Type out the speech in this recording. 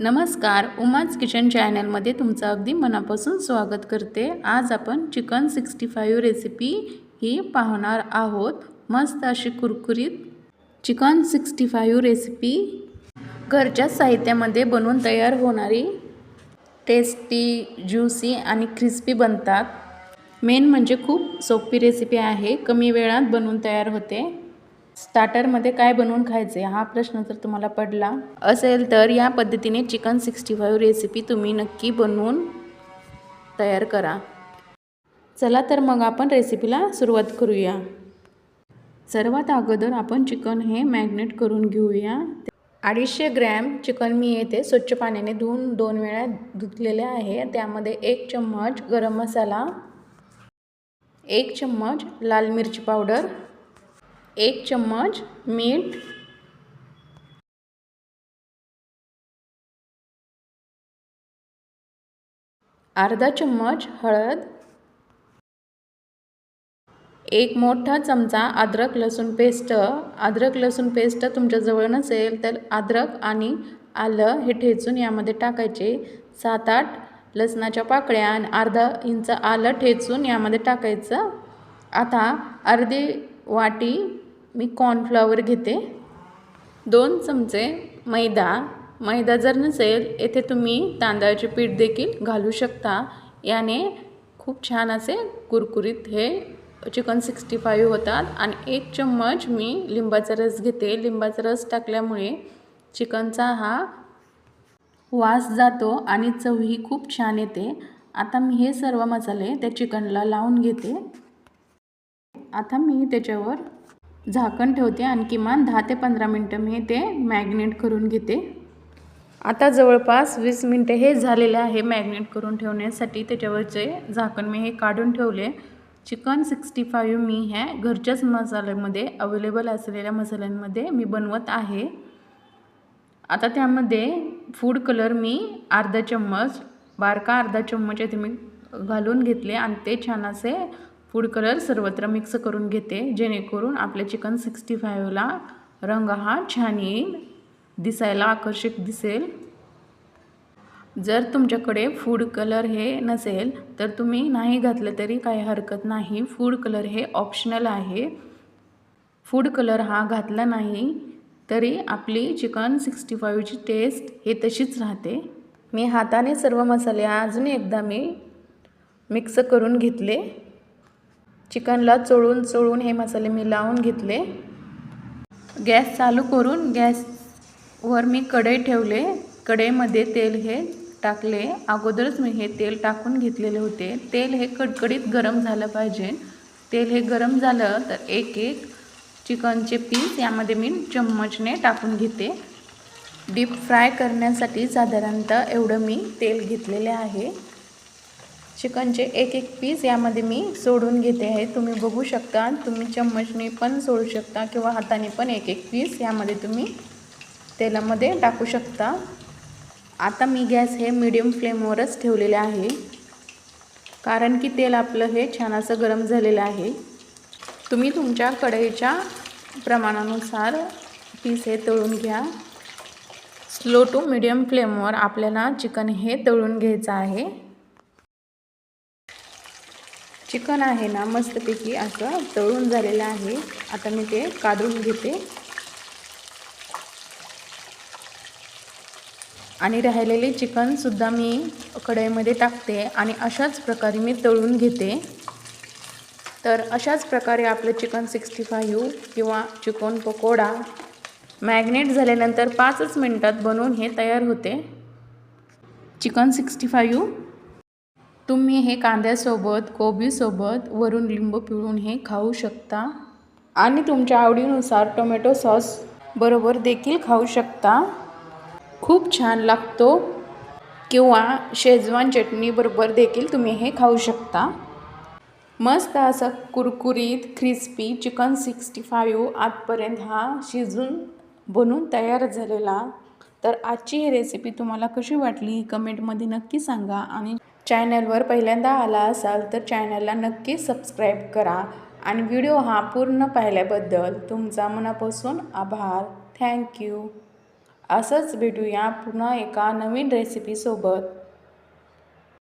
नमस्कार उमाज किचन चॅनलमध्ये तुमचं अगदी मनापासून स्वागत करते. आज आपण चिकन सिक्स्टी फाईव्ह रेसिपी ही पाहणार आहोत. मस्त अशी कुरकुरीत चिकन सिक्स्टी फाईव्ह रेसिपी. घरच्या साहित्यामध्ये बनवून तयार होणारी टेस्टी ज्युसी आणि क्रिस्पी बनतात. मेन म्हणजे खूप सोपी रेसिपी आहे. कमी वेळात बनवून तयार होते. स्टार्टरमध्ये काय बनवून खायचे हा प्रश्न जर तुम्हाला पडला असेल तर या पद्धतीने चिकन सिक्स्टी फाईव्ह रेसिपी तुम्ही नक्की बनवून तयार करा. चला तर मग आपण रेसिपीला सुरुवात करूया. सर्वात अगोदर आपण चिकन हे मॅग्नेट करून घेऊया. अडीचशे ग्रॅम चिकन मी येते स्वच्छ पाण्याने धुवून दोन वेळा धुतलेले आहे. त्यामध्ये एक चम्मच गरम मसाला एक चम्मच लाल मिरची पावडर एक चम्मच मीठ. अर्धा चम्मच हळद. एक मोठा चमचा अद्रक लसूण पेस्ट. अद्रक लसूण पेस्ट तुमच्याजवळ नसेल तर अद्रक आणि आलं हे ठेचून यामध्ये टाकायचे. सात आठ लसणाच्या पाकळ्या आणि अर्धा इंच आलं ठेचून यामध्ये टाकायचं. आता अर्धी वाटी मी कॉर्नफ्लॉवर घेते. दोन चमचे मैदा. मैदा जर नसेल येथे तुम्ही तांदळाचे पीठ देखील घालू शकता. याने खूप छान असे कुरकुरीत हे चिकन सिक्स्टी फाईव्ह होतात. आणि एक चम्मच मी लिंबाचा रस घेते. लिंबाचा रस टाकल्यामुळे चिकनचा हा वास जातो आणि चवही खूप छान येते. आता मी हे सर्व मसाले त्या चिकनला लावून घेते. आता मी त्याच्यावर झाकण ठेवते आणि किमान दहा ते पंधरा मिनटं मी ते मॅग्नेट करून घेते. आता जवळपास वीस मिनटं हे झालेले आहे मॅग्नेट करून ठेवण्यासाठी. त्याच्यावरचे झाकण मी हे काढून ठेवले. चिकन सिक्स्टी फाईव्ह मी ह्या घरच्याच मसाल्यामध्ये अवेलेबल असलेल्या मसाल्यांमध्ये मी बनवत आहे. आता त्यामध्ये फूड कलर मी अर्धा चम्मच बारका अर्धा चम्मच येथे मी घालून घेतले आणि ते छान असे फूड कलर सर्वत्र मिक्स करून घेते. जेणेकरून आपल्या चिकन सिक्स्टी फाईव्हला रंग हा छान येईल दिसायला आकर्षक दिसेल. जर तुमच्याकडे फूड कलर हे नसेल तर तुम्ही नाही घातलं तरी काही हरकत नाही. फूड कलर हे ऑप्शनल आहे. फूड कलर हा घातला नाही तरी आपली चिकन सिक्स्टी फाईव्हची टेस्ट हे तशीच राहते. मी हाताने सर्व मसाले अजून एकदा मी मिक्स करून घेतले. चिकनला चोळून चोळून हे मसाले मी लावून घेतले. गॅस चालू करून गॅसवर मी कढई ठेवले. कढईमध्ये तेल हे टाकले. अगोदरच मी हे तेल टाकून घेतलेले होते. तेल हे कडकडीत गरम झालं पाहिजे. तेल हे गरम झालं तर एक एक चिकनचे पीस यामध्ये मी चम्मचने टाकून घेते. डीप फ्राय करण्यासाठी साधारणतः एवढं मी तेल घेतलेले आहे. चिकनचे एक एक पीस यामध्ये मी सोडून घेते आहे. तुम्ही बघू शकता तुम्ही चम्मचने पण सोडू शकता किंवा हाताने पण एक एक पीस यामध्ये तुम्ही तेलामध्ये टाकू शकता. आता मी गॅस हे मीडियम फ्लेमवरच ठेवलेले आहे. कारण की तेल आपलं हे छान असं गरम झालेलं आहे. तुम्ही तुमच्या कढईच्या प्रमाणानुसार पीस हे तळून घ्या. स्लो टू मिडियम फ्लेमवर आपल्याला चिकन हे तळून घ्यायचं आहे. चिकन आहे ना मस्तपैकी असं तळून झालेलं आहे. आता मी ते काढून घेते. आणि राहिलेले चिकनसुद्धा मी कढईमध्ये टाकते आणि अशाच प्रकारे मी तळून घेते. तर अशाच प्रकारे आपलं चिकन सिक्स्टी फाईव्ह किंवा चिकन पकोडा मॅग्नेट झाल्यानंतर पाचच मिनटात बनवून हे तयार होते. चिकन सिक्स्टी फाईव्ह तुम्ही हे कांद्यासोबत कोबीसोबत वरून लिंबू पिळून हे खाऊ शकता. आणि तुमच्या आवडीनुसार टोमॅटो सॉस बरोबर देखील खाऊ शकता. खूप छान लागतो. किंवा शेजवान चटणीबरोबर देखील तुम्ही हे खाऊ शकता. मस्त असं कुरकुरीत क्रिस्पी चिकन सिक्स्टी फाईव्ह आजपर्यंत हा शिजून बनून तयार झालेला. तर आजची ही रेसिपी तुम्हाला कशी वाटली कमेंटमध्ये नक्की सांगा. आणि चॅनलवर पहिल्यांदा आला असाल तर चॅनलला नक्की सबस्क्राईब करा. आणि व्हिडिओ हा पूर्ण पाहिल्याबद्दल तुमचा मनापासून आभार. थँक्यू. असंच भेटूया पुन्हा एका नवीन रेसिपीसोबत.